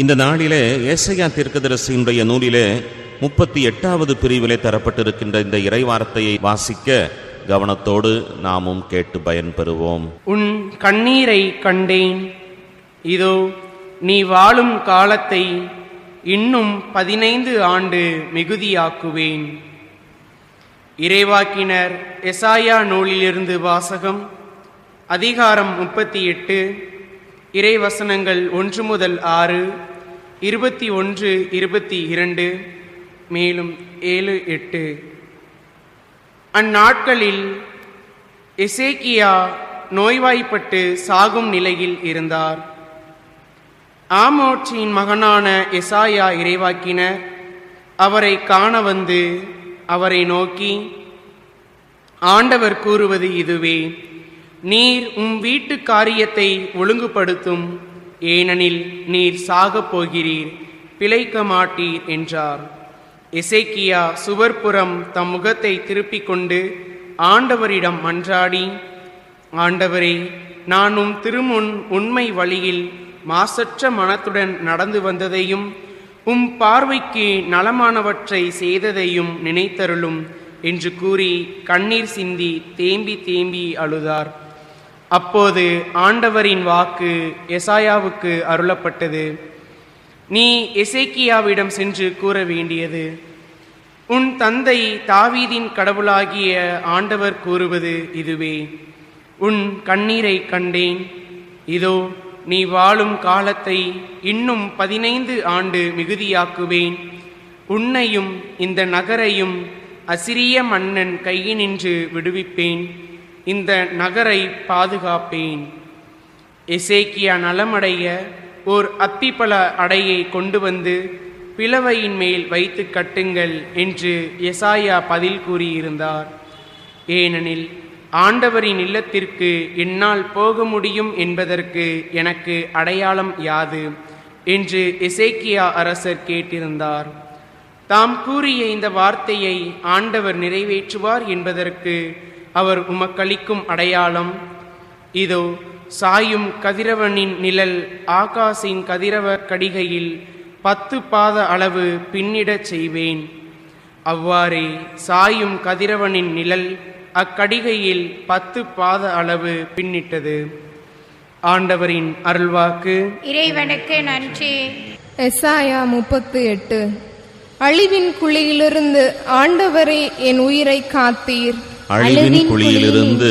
இந்த நாளிலே ஏசையா தீர்க்கதரிசியினுடைய நூலிலே முப்பத்தி எட்டாவது பிரிவிலே தரப்பட்டிருக்கின்ற இந்த இறைவார்த்தையை வாசிக்க கவனத்தோடு நாமும் கேட்டு பயன்பெறுவோம். உன் கண்ணீரை கண்டேன். இதோ நீ வாழும் காலத்தை இன்னும் பதினைந்து ஆண்டு மிகுதியாக்குவேன். இறைவாக்கினர் எசாயா நூலிலிருந்து வாசகம் அதிகாரம் முப்பத்தி எட்டு இறைவசனங்கள் ஒன்று முதல் ஆறு இருபத்தி ஒன்று இருபத்தி இரண்டு மேலும் ஏழு எட்டு. அந்நாட்களில் எசேக்கியா நோய்வாய்ப்பட்டு சாகும் நிலையில் இருந்தார். ஆமோட்சியின் மகனான எசாயா இறைவாக்கினர் அவரை காண வந்து அவரை நோக்கி ஆண்டவர் கூறுவது இதுவே நீர் உம் வீட்டு காரியத்தை ஒழுங்குபடுத்தும். ஏனெனில் நீர் சாகப் போகிறீர். பிழைக்க மாட்டீர் என்றார். இசைக்கியா சுவர்புறம் தம் முகத்தை திருப்பிக் கொண்டு ஆண்டவரிடம் மன்றாடி ஆண்டவரே நான் உம் திருமுன் உண்மை வழியில் மாசற்ற மனத்துடன் நடந்து வந்ததையும் உம் பார்வைக்கு நலமானவற்றை செய்ததையும் நினைத்தருளும் என்று கூறி கண்ணீர் சிந்தி தேம்பி தேம்பி அழுதார். அப்போது ஆண்டவரின் வாக்கு எசாயாவுக்கு அருளப்பட்டது. நீ எசேக்கியாவிடம் சென்று கூற வேண்டியது. உன் தந்தை தாவீதின் கடவுளாகிய ஆண்டவர் கூறுவது இதுவே. உன் கண்ணீரை கண்டேன். இதோ நீ வாழும் காலத்தை இன்னும் பதினைந்து ஆண்டு மிகுதியாக்குவேன். உன்னையும் இந்த நகரையும் அசிரிய மன்னன் கையினின்று விடுவிப்பேன். இந்த நகரை பாதுகாப்பேன். எசேக்கியா நலமடைய ஓர் அத்திப்பழ அடையை கொண்டு வந்து பிளவையின் மேல் வைத்து கட்டுங்கள் என்று எசாயா பதில் கூறியிருந்தார். ஏனெனில் ஆண்டவரின் இல்லத்திற்கு என்னால் போக முடியும் என்பதற்கு எனக்கு அடையாளம் யாது என்று எசேக்கியா அரசர் கேட்டிருந்தார். தாம் கூறிய இந்த வார்த்தையை ஆண்டவர் நிறைவேற்றுவார் என்பதற்கு அவர் உமக்களிக்கும் அடையாளம். இதோ சாயும் கதிரவனின் நிழல் ஆகாசின் கதிரவ கடிகையில் பத்து பாத அளவு பின்னிடச் செய்வேன். அவ்வாறே சாயும் கதிரவனின் நிழல் அக்கடிகையில் பத்து பாத அளவு பின்னிட்டது. ஆண்டவரின் அருள்வாக்கு. இறைவனுக்கு நன்றி. எசாயா முப்பத்து எட்டு. அழிவின் குழியிலிருந்து ஆண்டவரே என் உயிரை காத்தீர். அழிவின் குழியிலிருந்து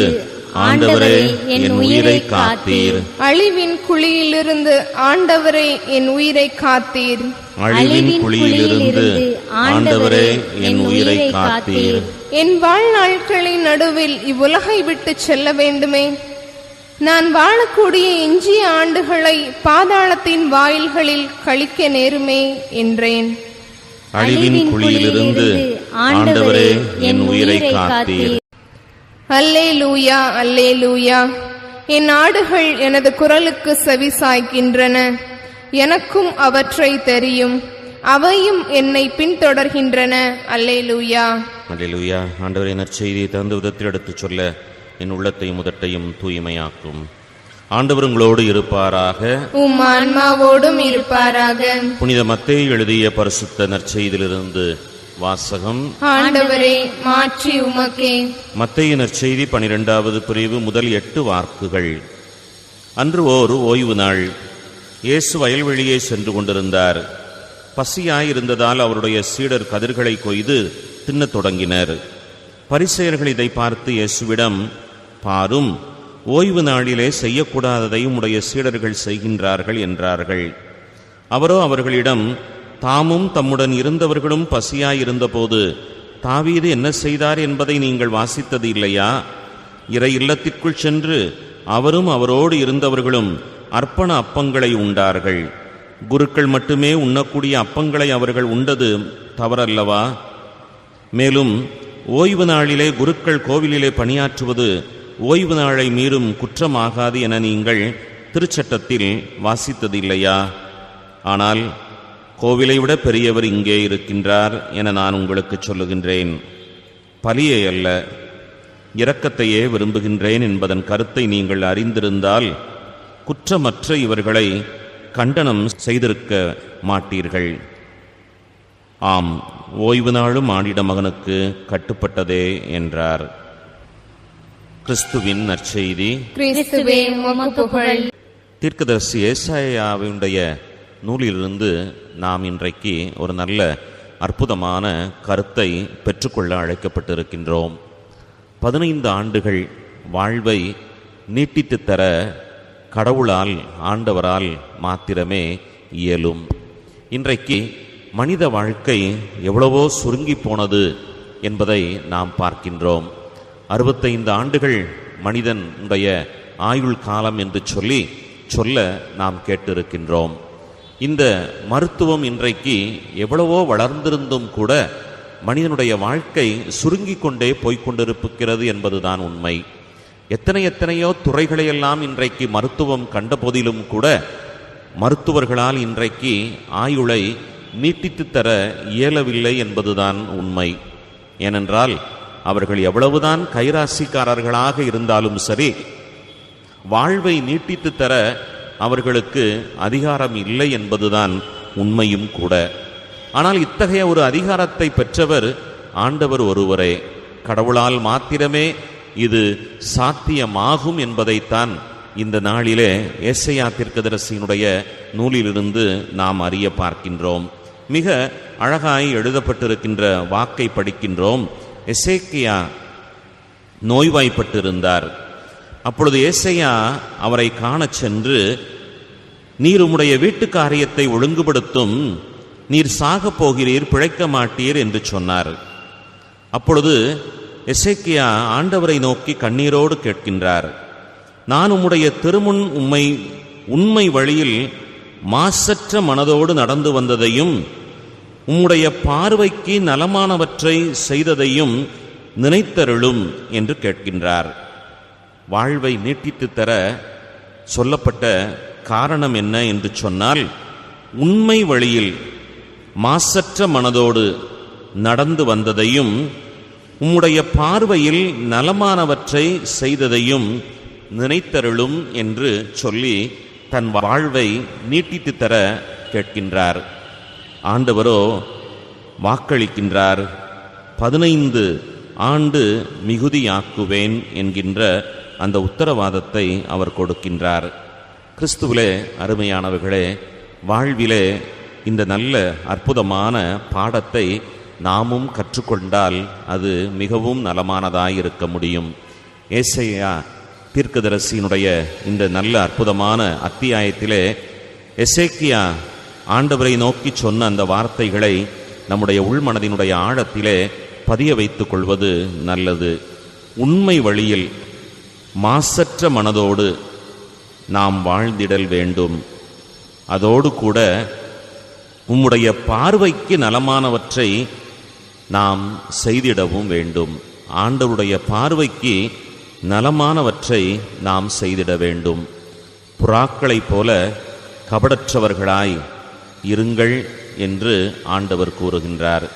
ஆண்டவரே என் உயிரை காத்தீர். அழிவின் குழியிலிருந்து ஆண்டவரே என் உயிரை காத்தீர். அழிவின் குழியிலிருந்து ஆண்டவரே என் உயிரை காத்தீர். என் வாழ்நாட்களின் நடுவில் இவ்வுலகை விட்டு செல்ல வேண்டுமே. நான் வாழக்கூடிய எஞ்சிய ஆண்டுகளை பாதாளத்தின் வாயில்களில் கழிக்க நேருமே என்றேன். அழிவின் குழியிலிருந்து ஆண்டவரே என் உயிரை காத்தீர். அல்லே லூயா அல்லே லூயா என் ஆடுகள் எனது குரலுக்கு செவி சாய்க்கின்றன எனக்கும் அவற்றை தெரியும். அவையும் என்னை பின்தொடர்கின்றன. அல்லே லூயா அல்லேலூயா. ஆண்டவரே நற்செய்தியை தகுந்த விதத்தில் எடுத்துச் சொல்ல என் உள்ளத்தையும் முதட்டையும் தூய்மையாக்கும். ஆண்டவர் உங்களோடு இருப்பாராக. உம் ஆன்மாவோடும் இருப்பாராக. புனித மத்தேயு எழுதிய பரிசுத்த நற்செய்தியிலிருந்து வாசகம். ஆண்டவரே மாற்றி உமக்கே. மத்தேயு நற்செய்தி பனிரெண்டாவது பிரிவு முதல் எட்டு வார்க்குகள் அன்று ஓர் ஓய்வு நாள். இயேசு வயல்வெளியே சென்று கொண்டிருந்தார். பசியாயிருந்ததால் அவருடைய சீடர் கதிர்களை கொய்து தின்னத் தொடங்கினர். பரிசெயர்கள் இதை பார்த்து இயேசுவிடம் பாரும் ஓய்வு நாளிலே செய்யக்கூடாததை உடைய சீடர்கள் செய்கின்றார்கள் என்றார்கள். அவரோ அவர்களிடம் தாமும் தம்முடன் இருந்தவர்களும் பசியாயிருந்தபோது தாவீது என்ன செய்தார் என்பதை நீங்கள் வாசித்தது இல்லையா? இறை இல்லத்திற்குள் சென்று அவரும் அவரோடு இருந்தவர்களும் அர்ப்பண அப்பங்களை உண்டார்கள். குருக்கள் மட்டுமே உண்ணக்கூடிய அப்பங்களை அவர்கள் உண்டது தவறல்லவா? மேலும் ஓய்வு நாளிலே குருக்கள் கோவிலிலே பணியாற்றுவது ஓய்வு நாளை மீறும் குற்றமாகாது என நீங்கள் திருச்சட்டத்தில் வாசித்தது இல்லையா? ஆனால் கோவிலை விட பெரியவர் இங்கே இருக்கின்றார் என நான் உங்களுக்கு சொல்லுகின்றேன். பலியை அல்ல இரக்கத்தையே விரும்புகின்றேன் என்பதன் கருத்தை நீங்கள் அறிந்திருந்தால் குற்றமற்ற இவர்களை கண்டனம் செய்திருக்க மாட்டீர்கள். ஆம் ஓய்வு நாளும் ஆடிட மகனுக்கு கட்டுப்பட்டதே என்றார். கிறிஸ்துவின் நற்செய்தி. தீர்க்கதரிசி ஏசாயாவினுடைய நூலிலிருந்து நாம் இன்றைக்கு ஒரு நல்ல அற்புதமான கருத்தை பெற்றுக்கொள்ள அழைக்கப்பட்டிருக்கின்றோம். பதினைந்து ஆண்டுகள் வாழ்வை நீட்டித்து தர கடவுளால் ஆண்டவரால் மாத்திரமே இயலும். இன்றைக்கு மனித வாழ்க்கை எவ்வளவோ சுருங்கி போனது என்பதை நாம் பார்க்கின்றோம். அறுபத்தைந்து ஆண்டுகள் மனிதனுடைய ஆயுள் காலம் என்று சொல்லி சொல்ல நாம் கேட்டிருக்கின்றோம். இந்த மருத்துவம் இன்றைக்கு எவ்வளவோ வளர்ந்திருந்தும் கூட மனிதனுடைய வாழ்க்கை சுருங்கிக் கொண்டே போய்க் என்பதுதான் உண்மை. எத்தனை எத்தனையோ துறைகளையெல்லாம் இன்றைக்கு மருத்துவம் கண்ட போதிலும் கூட மருத்துவர்களால் இன்றைக்கு ஆயுளை நீட்டித்து தர இயலவில்லை என்பதுதான் உண்மை. ஏனென்றால் அவர்கள் எவ்வளவுதான் கைராசிக்காரர்களாக இருந்தாலும் சரி வாழ்வை நீட்டித்து தர அவர்களுக்கு அதிகாரம் இல்லை என்பதுதான் உண்மையும் கூட. ஆனால் இத்தகைய ஒரு அதிகாரத்தை பெற்றவர் ஆண்டவர் ஒருவரே. கடவுளால் மாத்திரமே இது சாத்தியமாகும் என்பதைத்தான் இந்த நாளிலே ஏசையா தீர்க்கதரசியினுடைய நூலிலிருந்து நாம் அறிய பார்க்கின்றோம். மிக அழகாய் எழுதப்பட்டிருக்கின்ற வாக்கை படிக்கின்றோம். எசேக்கியா நோய்வாய்ப்பட்டிருந்தார். அப்பொழுது ஏசையா அவரை காணச் சென்று நீர் உம்முடைய வீட்டு காரியத்தை ஒழுங்குபடுத்தும் நீர் சாகப் போகிறீர் பிழைக்க மாட்டீர் என்று சொன்னார். அப்பொழுது எசேக்கியா ஆண்டவரை நோக்கி கண்ணீரோடு கேட்கின்றார் நான் உம்முடைய திருமுன் உம்மை உண்மை வழியில் மாசற்ற மனதோடு நடந்து வந்ததையும் உம்முடைய பார்வைக்கு நலமானவற்றை செய்ததையும் நினைத்தருளும் என்று கேட்கின்றார். வாழ்வை நீட்டித்து தர சொல்லப்பட்ட காரணம் என்ன என்று சொன்னால் உண்மை வழியில் மாசற்ற மனதோடு நடந்து வந்ததையும் உம்முடைய பார்வையில் நலமானவற்றை செய்ததையும் நினைத்தருளும் என்று சொல்லி தன் வாழ்வை நீட்டித்து தர கேட்கின்றார். ஆண்டவரோ வாக்களிக்கின்றார். பதினைந்து ஆண்டு மிகுதியாக்குவேன் என்கின்ற அந்த உத்தரவாதத்தை அவர் கொடுக்கின்றார். கிறிஸ்துவிலே அருமையானவர்களே வாழ்விலே இந்த நல்ல அற்புதமான பாடத்தை நாமும் கற்றுக்கொண்டால் அது மிகவும் நலமானதாயிருக்க முடியும். ஏசையா தீர்க்கதரசியினுடைய இந்த நல்ல அற்புதமான அத்தியாயத்திலே எசேக்கியா ஆண்டவரை நோக்கி சொன்ன அந்த வார்த்தைகளை நம்முடைய உள்மனதினுடைய ஆழத்திலே பதிய வைத்துக் கொள்வது நல்லது. உண்மை வழியில் மாசற்ற மனதோடு நாம் வாழ்ந்திடல் வேண்டும். அதோடு கூட உம்முடைய பார்வைக்கு நலமானவற்றை நாம் செய்திடவும் வேண்டும். ஆண்டவருடைய பார்வைக்கு நலமானவற்றை நாம் செய்திட வேண்டும். புறாக்களைப் போல கபடற்றவர்களாய் இருங்கள் என்று ஆண்டவர் கூறுகின்றார்.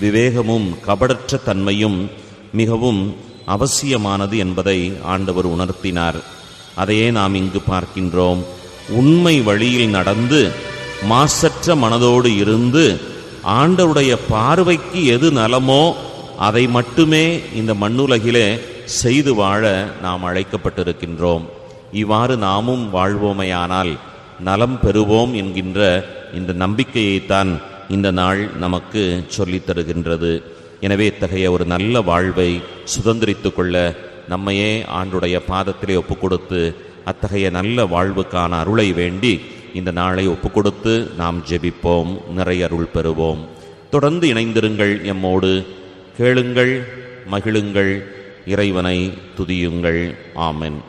விவேகமும் கபடற்ற தன்மையும் மிகவும் அவசியமானது என்பதை ஆண்டவர் உணர்த்தினார். அதையே நாம் இங்கு பார்க்கின்றோம். உண்மை வழியில் நடந்து மாசற்ற மனதோடு இருந்து ஆண்டவருடைய பார்வைக்கு எது நலமோ அதை மட்டுமே இந்த மண்ணுலகிலே செய்து வாழ நாம் அழைக்கப்பட்டிருக்கின்றோம். இவ்வாறு நாமும் வாழ்வோமையானால் நலம் பெறுவோம் என்கின்ற இந்த நம்பிக்கையைத்தான் இந்த நாள் நமக்கு சொல்லித் தருகின்றது. எனவே இத்தகைய ஒரு நல்ல வாழ்வை சுதந்திரித்து கொள்ள நம்மையே ஆண்டுடைய பாதத்திலே ஒப்புக்கொடுத்து அத்தகைய நல்ல வாழ்வுக்கான அருளை வேண்டி இந்த நாளை ஒப்புக்கொடுத்து நாம் ஜெபிப்போம் நிறைய அருள் பெறுவோம். தொடர்ந்து இணைந்திருங்கள் எம்மோடு. கேளுங்கள் மகிழுங்கள் இறைவனை துதியுங்கள். ஆமென்.